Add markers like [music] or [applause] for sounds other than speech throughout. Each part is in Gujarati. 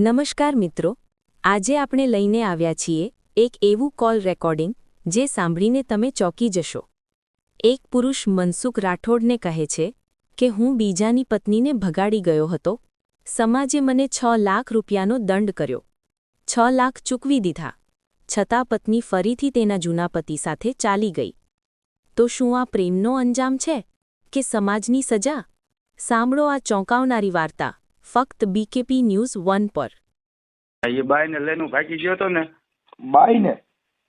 નમસ્કાર મિત્રો, આજે આપણે લઈને આવ્યા છીએ એક એવું કોલ રેકોર્ડિંગ જે સાંભળીને તમે ચોંકી જશો. એક પુરુષ મનસુખ રાઠોડને કહે છે કે, હું બીજાની પત્નીને ભગાડી ગયો હતો. સમાજે મને છ લાખ રૂપિયાનો દંડ કર્યો. છ લાખ ચૂકવી દીધા. છતાં પત્ની ફરીથી તેના જૂના પતિ સાથે ચાલી ગઈ. તો શું આ પ્રેમનો અંજામ છે કે સમાજની સજા? સાંભળો આ ચોંકાવનારી વાર્તા. ફક્ત બીકેપી ન્યૂઝ વન પર. એ બાઈ ને લઈને ભાગી ગયો હતો ને. બાઈ ને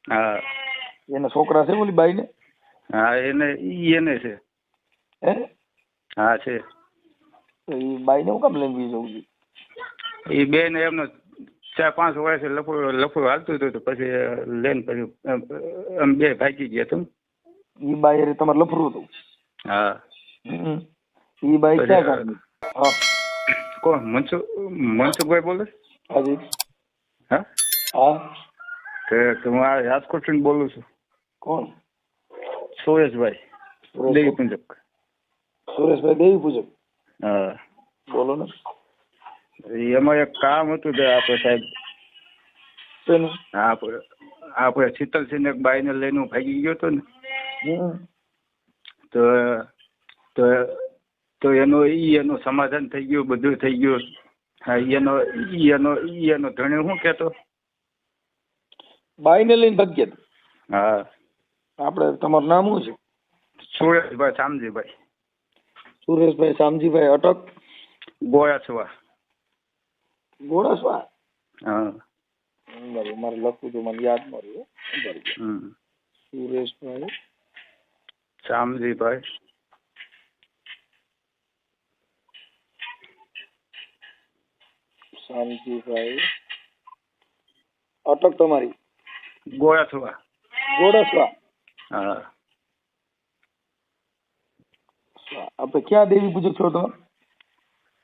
હા. એના છોકરા છે ઓલી બાઈ ને હા એને ઈ એને છે. હે? હા છે. તો એ બાઈ ને હું કામ લઈને બી જવું એ બે ને એમનો ચાર પાંચ વર્ષ લફડું લફડું હાલતું હતું તો પછી લઈને પછી એમ બે ભાગી ગયા તું એ બાઈ તમારે લફરું હતું? હા. એ ઈ બાઈ ક્યાં ગામની હા. કોણ? મનસુખ મનસુખભાઈ બોલે? હાજી. હા? હા. તો તો હું આ રાજકોટથી બોલું છું. કોણ? સુરેશભાઈ. દેવી પૂજક. સુરેશભાઈ દેવી પૂજક? હા. બોલો ને. એમાં એક કામ હતું કે આપણે સાહેબ? આપણે આપણે શીતલસિંહ એક બાઈને લઈને ભાગી ગયો હતો ને. તો તો તો એનો ઈ એનું સમાધાન થઈ ગયું બધું થઈ ગયું. હા એનો ઈ એનો ઈ એનો ધણી શું કહેતો? બાઈ ને લઈને ભગ્ય હા. આપણે તમારું નામ શું છે? સુરેશભાઈ શામજીભાઈ સુરેશભાઈ શામજીભાઈ અટક? ગોળાસવા. ગોળાસવા? હા. બરાબર મારે લખવું તો મને યાદ ન રહ્યું. બરાબર. સુરેશભાઈ? શામજીભાઈ શામજીભાઈ અટક તમારી. ગોળાસવા ગોળાસવા હા. આપણે ક્યાં દેવી પૂજક છો તમે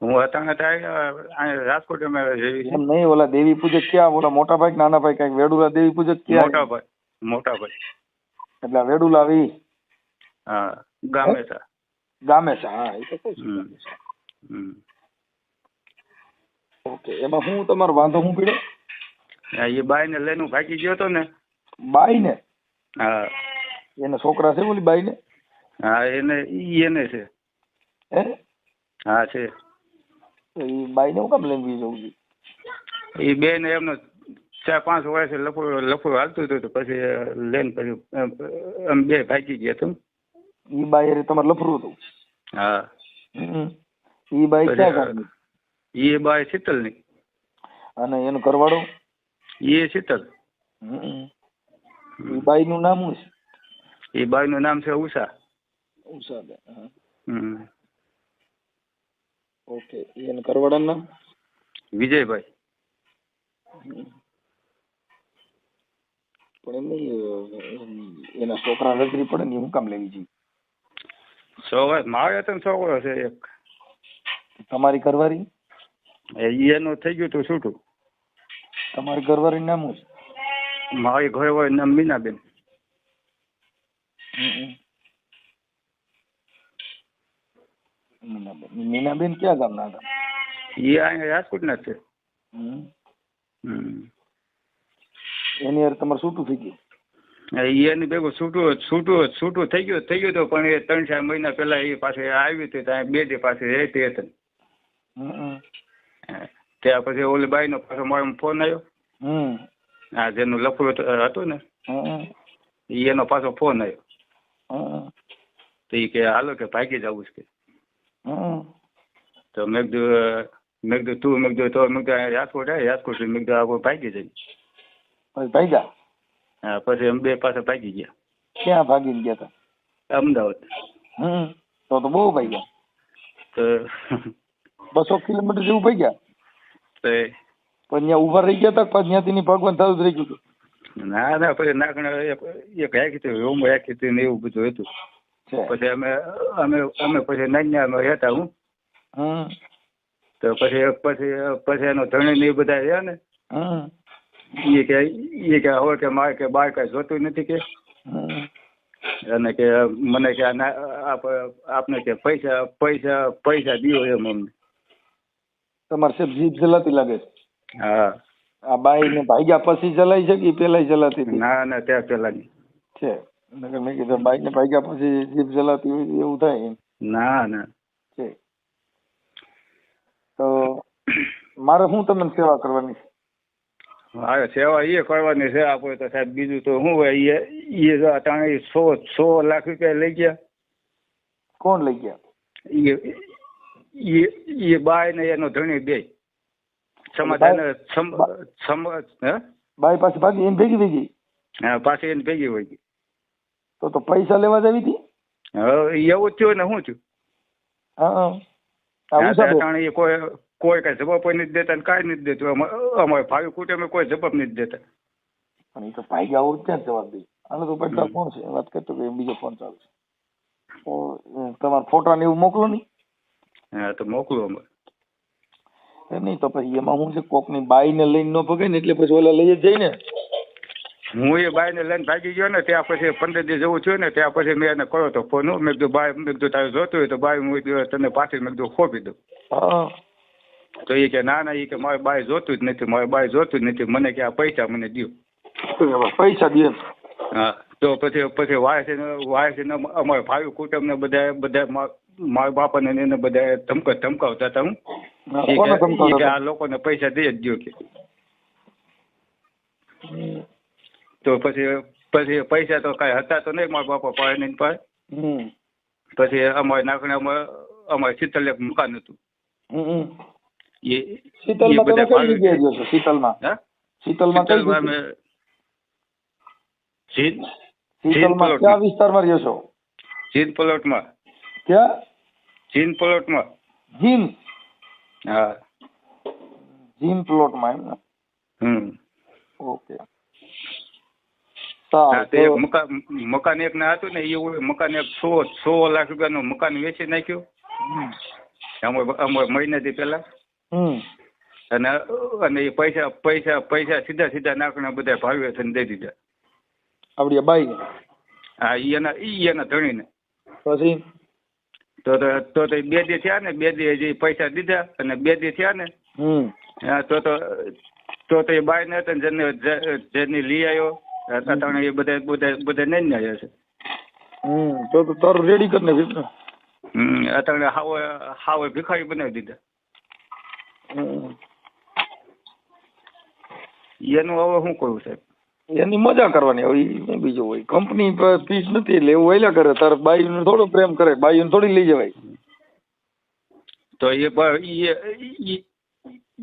હું અત્યારે ત્યાં અહીંયા રાજકોટ અમે રહેવી છે. એમ નહીં ઓલા દેવી પૂજક ક્યાં? ઓલા મોટા ભાઈ કે નાના ભાઈ કંઈક? વેડુલા દેવી પૂજક ક્યાં? મોટાભાઈ મોટાભાઈ એટલે આ વેડુલા આવી હા ગામે છે ગામે છે હા એ તો કહું છું હમ. હમ. ઓકે એમાં હું તમારો વાંધો હું પીડો? હા, એ બાઈને લઈને ભાગી ગયો હતો ને. બાઈ ને હા. એના છોકરા છે ઓલી બાઈ ને હા એને ઈ એને છે. હે? હા છે. એ બાઈ ને હું કામ લઈને જવું છું? એ બે ને એમનો ચાર પાંચ વર્ષ લફડું લફડું હાલતું હતું તો પછી લઈને પછી એમ બે ભાગી ગયા તું એ બાઈ તમારે લફરું હતું? હા. ઈ બાઈ ક્યાં એ બાય શીતલની અને એનો ઘરવાળો? એ શીતલ. હમ. ઈ બાઈ નું નામ શું છે? એ બાઈ નું નામ છે ઉષા. ઉષાબેન હા. હમ. ઓકે એના ઘરવાળાનું નામ? વિજયભાઈ. પણ એમ એના છોકરા નજરી પડે ને એ હું કામ લેવી જોઈએ? છોકરા મારે તો છોકરો છે એક. તમારી એ એનું થઈ ગયું તું છૂટું. તમારી ઘરવાળીનું નામ શું? છે મારી હોય નામ મીનાબેન. મીનાબેન. મીનાબેન ક્યાં ગામના હતા? એ અહીંયા રાજકોટના છે. એની યાર તમારે છૂટું થઈ ગયું? એની ભેગું છૂટું છૂટું છૂટું થઈ ગયું થઈ ગયું હતું પણ એ ત્રણ ચાર મહિના પહેલા એ પાસે આવી હતી ત્યાં બે દે પાસે રહેતી હતી. હમ. ત્યાં પછી ઓલી બાઈનો પાછો મારો ફોન આવ્યો હમ. આ જેનું લખવું હતું ને. ઈ એનો પાછો ફોન આવ્યો હમ. તો એ કે હાલો કે ભાગી જવું છે હમ. તો મેં કીધું મેં કીધું તું મેં કીધું તો મેં કીધું રાજકોટ આવે રાજકોટ મેં કીધું આપણે ભાગી જાય પછી ભાગ્યા હા પછી અમે બે પાસે ભાગી ગયા ક્યાં ભાગી ગયા હતા અમદાવાદ હમ તો તો બહુ ભાગ્યા તો બસો કિલોમીટર જેવું ભાઈ ગયા? પણ ત્યાં ઊભા રહી ગયા હતા પછી ત્યાંથી ભગવાન થતું રહી ગયું. ના ના પછી નાખણા એક એક રાખી હતી રૂમ હેકી હતી ને એવું બધું હતું. પછી અમે અમે અમે પછી નાન્યામાં રહેતા હું. તો પછી પછી પછી એનો ધણી ને એ બધા રહ્યા ને. એ કે એ કે હવે કે મારે કે બાર કાંઈ જોતું નથી કે. અને કે મને કે આ ના- આપ આપને કે પૈસા પૈસા પૈસા દિયો એમ અમને. તમારે સેફ જીભ જલાતી લાગે છે. હા. આ બાઈ ને ભાગ્યા પછી ચલાવી છે કે ઈ પેલાય ચલાતી હતી. ના ના ત્યાં પેલાની. છે. નકર મેં કીધું બાઈ ને ભાગ્યા પછી જીભ ચલાતી હોય એવું થાય એમ. ના ના. છે. તો મારે શું તમને સેવા કરવાની હા સેવા એ કરવાની છે આપણે તો સાહેબ બીજું તો શું હોય એ એ જો અટાણે સો સો લાખ રૂપિયા લઈ ગયા. કોણ લઈ ગયા? એ એ એ બાય ને એનો ધણી બે. સમાધાન સમ બાઈ પાસે ભાગી એમ ભેગી ભેગી? હા પાછી એને ભેગી હોય ગઈ. તો તો પૈસા લેવા જ આવી હતી? એવું થયું ને શું થયું? હા એ કોઈ કોઈ કઈ જવાબ નથી દેતા ને કાંઈ નથી દેતું. અમારે ભાઈ કુટુંબે કોઈ જવાબ નથી દેતા. પણ એ તો ભાઈ આવું ક્યાં જવાબ દે? આને તો પડતા કોણ છે? વાત કરતો કે બીજો ફોન ચાલુ છે. તો તમારા ફોટા ને એવું મોકલો નહીં હા તો મોકલું અમે નહીં તો પછી એમાં હું છે કોકની બાઈને લઈને ન ભગે ને એટલે પછી ઓલા લઈ જ જાય ને. હું એ બાઈને લઈને ભાગી ગયો ને ત્યાં પછી પંદર દિવસ જવું થયું ને ત્યાં પછી મેં એને કર્યો તો ફોન મેં કીધું બાય મેં કીધું તારે જોતું હોય તો બાય હું તને પાછી મેં કીધું ખોપી દઉં. હા. તો એ કે ના ના એ કે મારે બાય જોતું જ નથી મારે બાય જોતું જ નથી મને કે આ પૈસા મને દો હવે પૈસા દે હા તો પછી પછી વાય છે વાય છે અમારે ભાઈ કુટુંબ ને બધા બધા મારા બાપા ને એને બધા ધમક ધમકાવતા હતા હું. કે-? આ લોકોને પૈસા દઈ જ દો કે. તો પછી પછી પૈસા તો કાંઈ હતા તો નહીં મારા બાપા પાસે નહીં પાસે. હમ. પછી અમારે નાખણામાં અમારે શીતલ એક મકાન હતું. એ શીતલમાં તમે બધા કઈ જગ્યાએ ગયો છો શીતલમાં? હા? શીતલમાં કઈ પલોટમાં અમે શીતલમાં કયા વિસ્તારમાં રહ્યો છો? જીન પ્લોટમાં. ક્યાં જીન પ્લોટમાં જીમ હા. જીમ પ્લોટમાં એમ ને? હમ. ઓકે મકાન એક ના હતું ને એવું મકાન એક સો સો લાખ રૂપિયાનું મકાન વેચી નાખ્યું. મહિનાથી પહેલા. અને અને એ પૈસા પૈસા પૈસા સીધા સીધા નાખીને બધા ભાવે છે દઈ દીધા. આપડી બાઈ? હા એના ઈ એના ધણીને. પછી? તો તો તો બે દી થયા ને બે દી હજી પૈસા દીધા અને બે દી થયા ને. હમ. હા, તો તો તો તો એ બાય ને હતા જેને જેની લઈ આવ્યો અત્યારે એ બધા બધા બધા નહીં ને આવ્યા છે. હમ તો તો તારું રેડી કરીને ને હમ અત્યારે હાવ હાવ ભિખારી બનાવી દીધા. એનું હવે શું કરવું સાહેબ? એની મજા કરવાની હવે ઈ શું બીજું હોય. કંપની ફીસ નથી એટલે એવું વહેલા કરે. તારે બાઈઓને થોડો પ્રેમ કરે બાઈને થોડી લઈ જવાય. તો એ બ-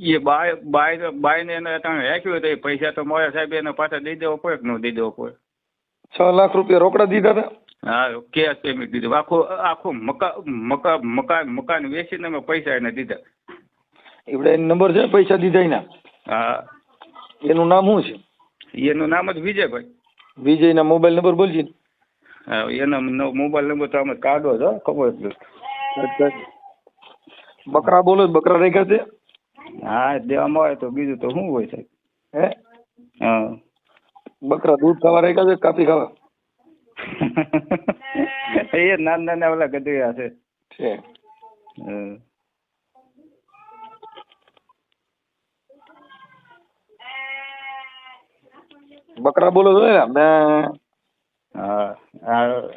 એ બાય બાય બાય ને એને તમે રાખ્યું તો એ પૈસા તો મારા સાહેબ એને પાછા દઈ દેવો પડે કે ન દઈ દેવો પડે? છ લાખ રૂપિયા રોકડા દીધા હતા. હા કેશ પેમેન્ટ દીધું. આખું આખું મકા મકા મકાન મકાન વેચીને અમે પૈસા એને દીધા. એવડે નંબર છે પૈસા દીધા એના. હા. એનું નામ શું છે? એનું નામ જ વિજયભાઈ. વિજયના મોબાઈલ નંબર બોલજી હા એનો મોબાઈલ નંબર તો અમે કાઢો છો ખબર છે બકરા બોલો? બકરા રાખ્યા છે? હા દેવામાં આવે તો બીજું તો શું હોય સાહેબ? હે? હા. બકરા દૂધ ખાવા રાખ્યા છે કાપી ખાવા? [laughs] એ નાના નાના ઓલા ગધેડા છે. છે હા. બકરા બોલો છો ને? અમે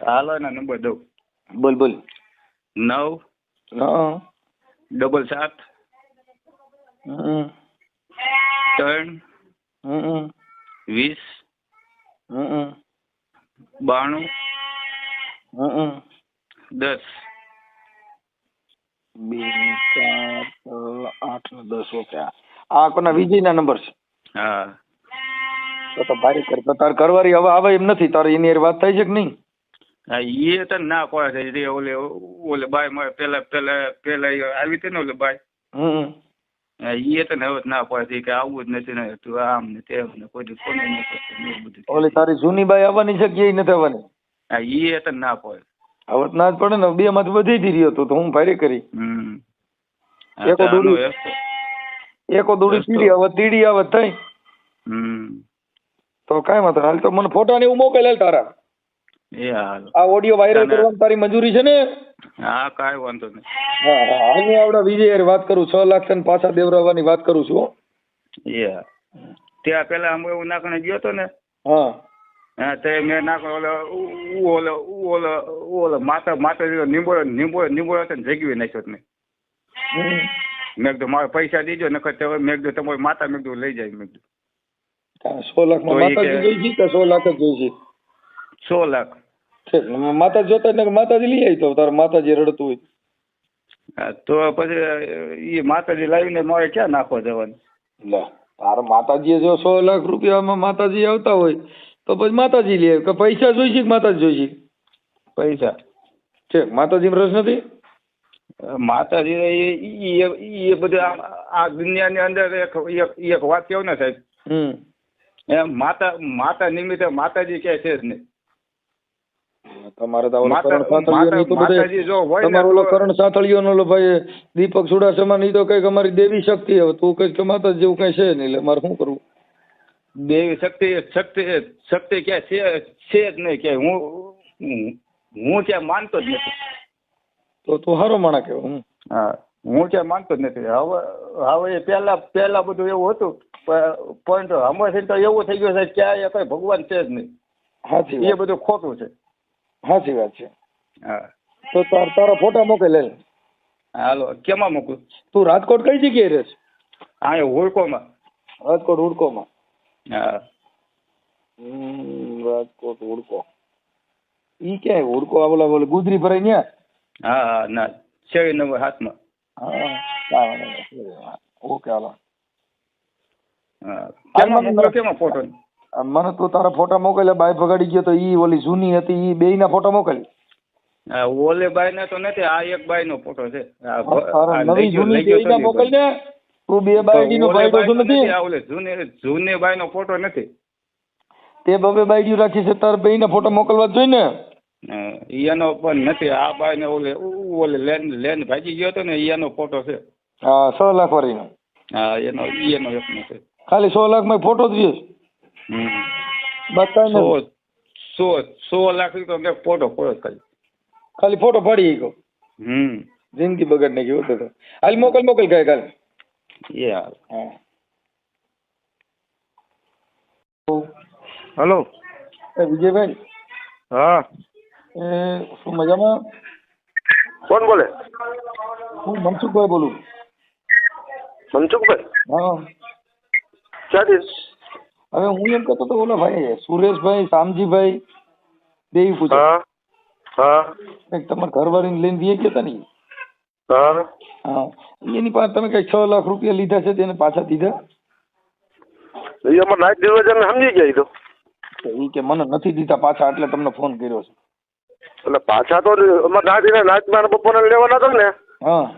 હાલો એના નંબર દઉં. બોલ બોલ. નવ ડબલ સાત ત્રણ વીસ હમ. બાણું દસ. બે ચાર આઠ દસ ઓકે આ કોના વિજયના નંબર છે? હા. તો તો ભારે કર તાર ઘરવાળી હવે આવે એમ નથી. તારે એની વાત થઈ છે કે નહીં? હા એ તો ના પડે છે ઓલે ઓલે બાય મારે પેલા પેલા પેલા આવી હતી ને ઓલે બાય હમ. એ તો ને હવે ના પડે છે કે આવું જ નથી ને તું આમ ને તેમ ને કોઈ કોઈ ફોન નહીં કરતો ને એવું બધું ઓલી તારી જૂની બાઈ આવવાની છે કે એ નથી આવવાની? હા એ તો ના પડે હવે ના જ પડે ને બે માં વધી જ રહ્યો તો તો હું ભારે કરી. હમ. એકો દોડી. એકો દોડી સીડી તીડી આવે તીડી આવે થઈ હમ. તો કાંઈ વાંધો હાલ તો મને ફોટા ને એવું મોકલે તારા. એ હાલ. આ ઓડિયો વાયરલ. કરવાની તારી મંજૂરી છે ને? હા કાંઈ વાંધો નહીં. હા હા હું. આવડા વિજય હારે વાત કરું છ લાખ ને પાછા દેવરાવાની વાત કરું છું હો. એ ત્યાં પેલા અમે એવું નાખણે ગયો તો ને હા. હા તે મેં નાખો ઓલો ઓલો ઓલો ઓલો માતા માતાજી નીંબો નીંબો નીંબો હતો ને જગવી નાખ્યો હમ. મેં કીધું મારે પૈસા દીજો નકર મેં કીધું તમારી માતા મેં કીધું લઈ જાય. મેં કીધું સો લાખમાં તો માતાજી જોઈ છે કે સો લાખ જ જોઈ છે? સો લાખ. ઠીક માતાજી જોતા ને માતાજી લઈ આવી તો તારે માતાજી રડતું હોય. તો પછી એ માતાજી લાવીને મારે ક્યાં નાખવા જવાનું? લે તારે માતાજીએ જો સો લાખ રૂપિયામાં માતાજી આવતા હોય તો પછી માતાજી લે. કે પૈસા જોઈશે કે માતાજી જોઈશે પૈસા. છે માતાજી રસ નથી? માતાજી એ- બધું આ દુનિયાની અંદર એક એક વાત કેવું ને સાહેબ? હમ. એમ માતા માતા નિમિત્તે માતાજી ક્યાંય છે જ નહીં. તમારે તો માતા- માતાજી જો હોય તમારો ઓલો કરણ સાંથળિયો ઓલો ભાઈ દીપક સુડાસમા ની તો કંઈક અમારી દેવી શક્તિ હવે તું કંઈક કે જેવું કઈ છે નહીં એટલે મારે શું કરવું? દેવી શક્તિ શક્તિ શક્તિ ક્યાં છે છે જ નહીં કે હું હું- હું ક્યાં માનતો જ નથી. તો તું હારો માણા કેવો હમ. હા હું ક્યાં માનતો જ નથી. હવે હવે એ પહેલા પહેલા બધું એવું હતું પણ હમણાં તો એવું થઈ ગયું છે ક્યાં ક્યાંય કઈ ભગવાન છે જ નહીં. સાચી એ બધું ખોટું છે. સાચી વાત છે. હા. તો તાર તારા ફોટા મોકલી લે. હાલો કેમાં મૂકું તું રાજકોટ કઈ જગ્યાએ રહેશ એ હુડકોમાં. રાજકોટ હુડકોમાં. હા. રાજકોટ હુડકો. ઈ ક્યાંય હુડકો આ બોલા બોલે ગુજરી ભરાઈ ન્યા? હા હા ના છેવી નંબર હાથમાં. હા ઓકે હાલો. હા મોકલો ફોટો મને તું તારા ફોટા મોકલે બાઈ ભગાડી ગયો તો ઈ ઓલી જૂની હતી ઈ બેય ના ફોટા મોકલ ઓલે બાઈ ના તો નથી આ એક બાઈ નો ફોટો છે નવી જૂની બેય ના મોકલ ને તું બે બાયડી નો ભાઈ તો નથી? નથી, આ ઓલે જૂની જૂની બાઈ નો ફોટો નથી. તે બબે બાયડી રાખી છે તાર બેય ના ફોટા મોકલવા જોઈએ ને એનો પણ નથી આ બાઈ ને ઓલે ઓલે લેન લેન ભાગી ગયો હતો ને એનો ફોટો છે. હા છ લાખ વાળી હા એનો એનો એક નો છે. ખાલી સો લાખમાં ફોટો જ રહ્યો હમ. સો ને. સો સો લાખ તો મેં ફોટો પડ્યો ખાલી. ખાલી ફોટો પાડી ગયો હમ. જિંદગી બગડ નાખી હોતો તો. હાલ મોકલ મોકલ કાંઈ કાલ એ હલો. એ વિજયભાઈ. હા. એ શું મજામાં? કોણ બોલે? હું મનસુખભાઈ બોલું. મનસુખભાઈ? હા. ક્યાંથી હવે હું એમ કહેતો તો ઓલા ભાઈ સુરેશભાઈ શામજીભાઈ દેવી પૂજા. હા હા. તમારા ઘરવાળીને લઈને વીએ ગયા હતા ને? હા. હા. એની પાસે તમે કઈ છ લાખ રૂપિયા લીધા છે તેને પાછા દીધા? એ અમારે નાયક ડિલિવરી સમજી ગયા તો. એ કે મને નથી દીધા પાછા એટલે તમને ફોન કર્યો છે. એટલે પાછા તો અમારે નાઇટ નાઇટમાં બપોરે લેવાના હતા ને. હા.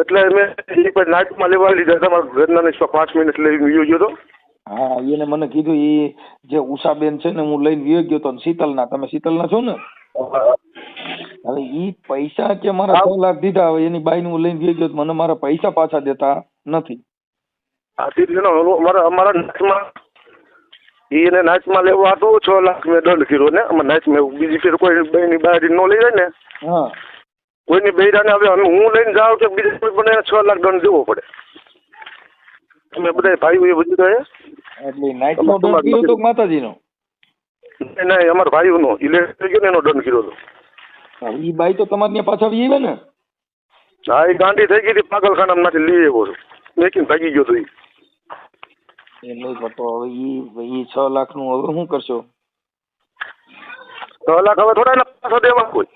એટલે મેં એ નાઇટમાં લેવા લીધા તમારા ઘરના ને પાંચ મિનિટ લઈ ગયો ગયો તો. હા એને મને કીધું એ જે ઉષાબેન છે ને હું લઈને વિયો ગયો તો શીતલના. તમે શીતલના છો ને? હવે એ પૈસા કે મારા છ લાખ દીધા હવે એની બાઈને હું લઈને વિયો ગયો તો મને મારા પૈસા પાછા દેતા નથી. એનો અમારા નાચમાં એને નાચમાં લેવા હતો છ લાખ મેં દંડ કર્યો ને. અમારે નાચમાં બીજી ફેર કોઈ બહેની બહાર ન લઈ જાય ને. હા. કોઈની બૈરાને હવે હું લઈને જાઉં કે બીજા કોઈ પણ છ લાખ દંડ દેવો પડે. અમે બધા ભાઈઓ એ બધું કહે એટલે નાઇટ દંડ કર્યો તો માતાજીનો? નહીં અમારા ભાઈઓનો. ઇલેક્ટ્રિક ગયો એનો દંડ કર્યો હતો એ બાઈ તો તમારી ત્યાં પાછળ વી ને? હા એ ગાંડી થઈ ગઈ હતી પાગલખાનામાંથી લઈ આવ્યો છું મેકિંગ ભાગી ગયો તો એ એટલે તો હવે ઈ ભાઈ છ લાખનું હવે શું કરશો? છ લાખ હવે થોડા એના પાછો દેવા કોઈ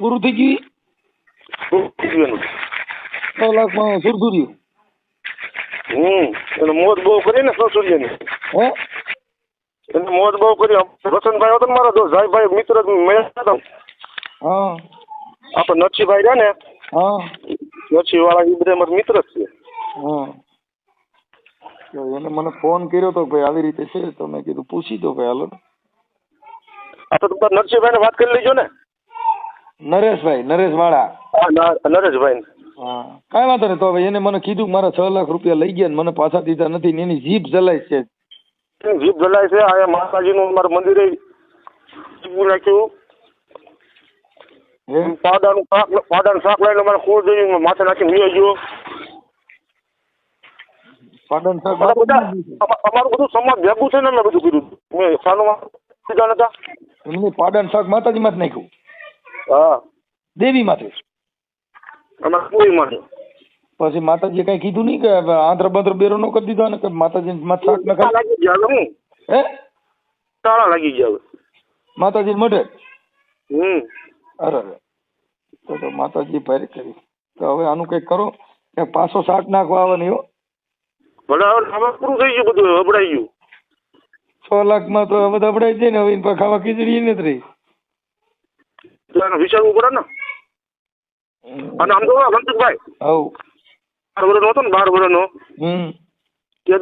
પૂરું થઈ ગયું? છ હમ એને મોજ બહુ કરી ને સસુરિયાની હે? એને મોત બહુ કરી. વસંતભાઈ હતો ને મારો દોસ્ત. ભાઈ મિત્ર મળ્યા હતા. હા. આપણે નરસિંહભાઈ રહ્યા ને હા. નરસિંહ વાળા એ બધા મારા મિત્ર જ છે. હા. એને મને ફોન કર્યો તો ભાઈ આવી રીતે છે. તો મેં કીધું પૂછી દો ભાઈ હાલો આ તો તમારે નરસિંહભાઈ ને વાત કરી લેજો ને. નરેશભાઈ નરેશ વાળા નરેશભાઈ. હા. કાંઈ વાંધો નહીં તો હવે એને મને કીધું કે મારા છ લાખ રૂપિયા લઈ ગયા ને મને પાછા દીધા નથી ને એની જીભ જલાય છે. જીપ જલાય છે આ માતાજીનું મારું મંદિરે નાખ્યું. પાડાનું શાક પાડાનું શાક લઈને મારે ખોળ જોઈને માથે નાખીને વીયો ગયો. પાટણ શાક અમારું બધું સમાજ ભેગું છે ને મેં બધું કીધું. મેં સાનું સીધા નતા એમને પાટણ શાક માતાજીમાં જ નાખ્યું. હા. દેવી માથે પછી માતાજી કઈ કીધું નહીં કે આંધ્ર બંધ્ર બેરો ન કરી દીધો ને કે માતાજી માથા શાક ન ખાય લાગી ગયા હું? હે? તાળા લાગી ગયા માતાજી મઢે? હમ. અરે. તો તો માતાજી ભારે કરી. તો હવે આનું કંઈક કરો. કે પાછો શાક નાખવા આવે નહીં હો ભલે હવે પૂરું થઈ ગયું બધું અબડાઈ ગયું. છ લાખમાં તો હવે અબડાઈ જાય ને હવે ખાવા ખીચડી નથી રહી. તો વિચારવું પડે ને અને આમ તો મનસુખભાઈ હવ બાર વર્ષનો હતો ને બાર વર્ષનો હમ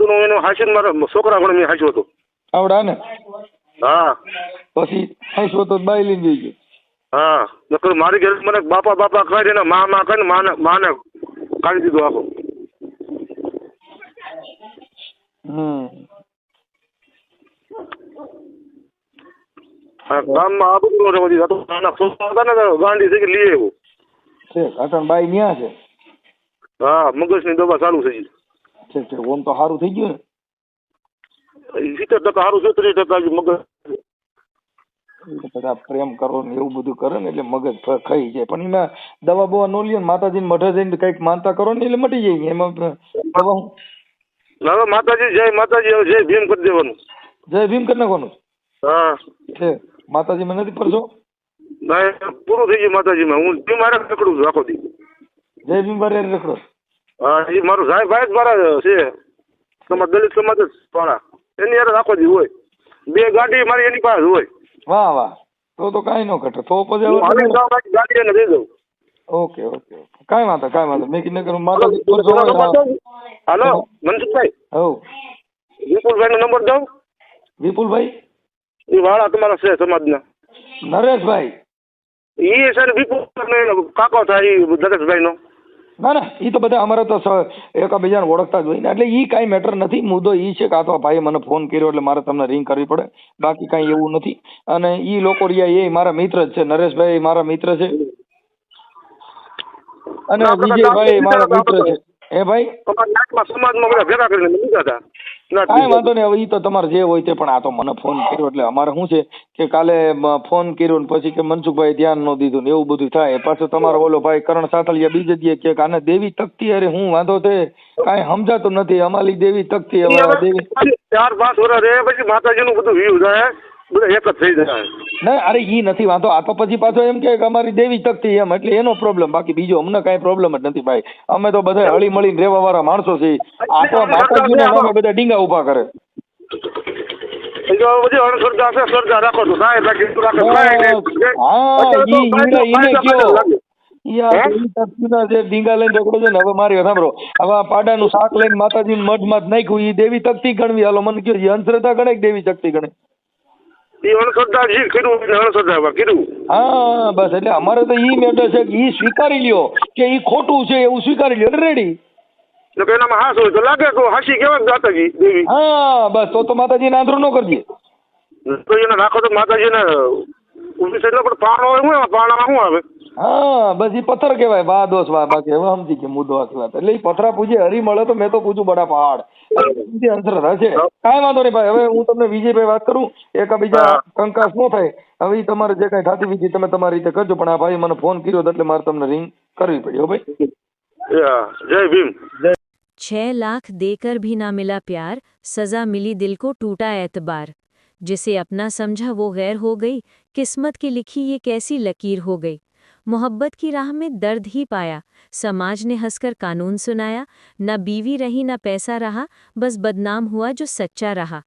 નો એનો હાસીને મારા છોકરા પણ મેં હાસ્યો હતો આવડા ને હા પછી હાસ્યો તો બાઈ લઈને જઈ ગયો હા નકર મારી ઘરે મને બાપા બાપા કહી ને મા મા કહીને માને માને કાઢી દીધો આખો હમ ગામમાં આ બધું રહેવા બધી આ તો નાના છોકરા હતા ને ગાંડી થઈ લઈ આવ્યો. છે અટણ બાઈ ન્યા છે? હા મગજની દવા ચાલુ થઈ. ગઈ છે છે ઓમ તો સારું થઈ ગયું ને? સિત્તેર ટકા સારું છે ત્રીસ ટકા મગજ. બધા પ્રેમ કરો ને એવું બધું કરે ને એટલે મગજ ખાઈ જાય. પણ એમાં દવા બવા નો લે ને માતાજીને મઠે જઈને કંઈક માનતા કરો ને એટલે મટી જાય એમાં દવા ના માતાજી જય માતાજી જય ભીમ કરી દેવાનું. જય ભીમ કરી નાખવાનું? હા. છે. માતાજીમાં નથી પડશો ના પૂરું થઈ ગયું માતાજીમાં. હું ભીમ મારે પકડું છું આખો દી. જય ભીમ બારે રખડો. હા એ મારું સાહેબ ભાઈ જ મારા છે. તમારા દલિત સમાજ જ વાળા. એની યાર આખો દી હોય. બે ગાડી મારી એની પાસે હોય. વાહ વાહ. તો તો કાંઈ ન ઘટે. તો પછી ગાડી એને દઈ દઉં. ઓકે ઓકે કાંઈ વાંધો કાંઈ વાંધો. મેં કીધું કરું માતાજી. હાલો મનસુખભાઈ. હો. વિપુલભાઈ નો નંબર દઉં? વિપુલભાઈ? એ વાળા તમારા છે સમાજના? નરેશભાઈ. એ છે ને વિપુલ કાકો થાય નરેશભાઈ નો ના ના એ તો બધા અમારે તો એકબીજાને ઓળખતા જ હોય ને. એટલે એ કાંઈ મેટર નથી મુદ્દો એ છે કે આ તો ભાઈએ મને ફોન કર્યો એટલે મારે તમને રિંગ કરવી પડે. બાકી કાંઈ એવું નથી. અને એ લોકો રહ્યા એ મારા મિત્ર જ છે નરેશભાઈ મારા મિત્ર છે. અને વિજયભાઈ મારા મિત્ર છે. એ ભાઈ? સમાજમાં ભેગા કરીને લીધા હતા કાંઈ વાંધો નહીં. હવે એ તો તમારે જે હોય તે પણ આ તો મને ફોન કર્યો એટલે અમારે શું છે કે કાલે ફોન કર્યો ને પછી કે મનસુખભાઈ ધ્યાન ન દીધું ને એવું બધું થાય. પાછો તમારો ઓલો ભાઈ કરણ સાતલિયા બીજે દીએ કે આને દેવી તકતી અરે હું વાંધો તે કાંઈ સમજાતું નથી. અમારી દેવી તકતી દેવી ચાર પાંચ વર્ષ રહે પછી માતાજીનું બધું વ્યૂ જાય. બધા એક જ થઈ જાય. ના અરે ઈ નથી વાંધો. આ તો પછી પાછો એમ કે અમારી દેવી તકતી એમ એટલે એનો પ્રોબ્લેમ બાકી બીજો અમને કાંઈ પ્રોબ્લેમ જ નથી ભાઈ. અમે તો બધા હળી મળીને રહેવા વાળા માણસો છીએ. આ તો માતાજીના નામે બધા ડીંગા ઊભા કરે. પાડાનું શાક લઈને માતાજી મઢમાં નાખ્યું એ દેવી તકતી ગણવી. હાલો મને કયો અંધશ્રદ્ધા ગણે દેવી શક્તિ ગણે એ અણશ્રદ્ધા જે કર્યું એને અણશ્રદ્ધા કીધું હા બસ એટલે અમારે તો ઈ મેટર છે કે ઈ સ્વીકારી લ્યો. કે ઈ ખોટું છે એવું સ્વીકારી લ્યો. રેડી તો કે એનામાં હાસ હોય તો લાગે તો હાસી કેવાય માતાજી દેવી. હા બસ તો તો માતાજીને આંધળો ન કરજે તો એને રાખો તો માતાજીને ઊભી સાઈડ પણ પાણો હોય શું પાણામાં શું આવે? હા બસ ઈ પથ્થર કહેવાય બા દોષ વા બાકી હવે સમજી કે મુદ્દો આખી વાત એટલે ઈ પથરા પૂજે હરી મળે તો મેં તો પૂછું બડા પહાડ બધી અંધશ્રદ્ધા છે કાંઈ વાંધો નહીં ભાઈ હવે હું તમને વિજયભાઈ વાત કરું એકબીજા હા. કંકાસ ન થાય હવે ઈ તમારે જે કાંઈ થતી વિધિ તમે તમારી રીતે કરજો પણ આ ભાઈ મને ફોન કર્યો હતો એટલે મારે તમને રિંગ કરવી પડી હો ભાઈ એ હા. જય ભીમ छह लाख देकर भी ना मिला प्यार सजा मिली दिल को टूटा एतबार जिसे अपना समझा वो गैर हो गई किस्मत की लिखी ये कैसी लकीर हो गई मोहब्बत की राह में दर्द ही पाया समाज ने हंसकर कानून सुनाया न बीवी रही न पैसा रहा बस बदनाम हुआ जो सच्चा रहा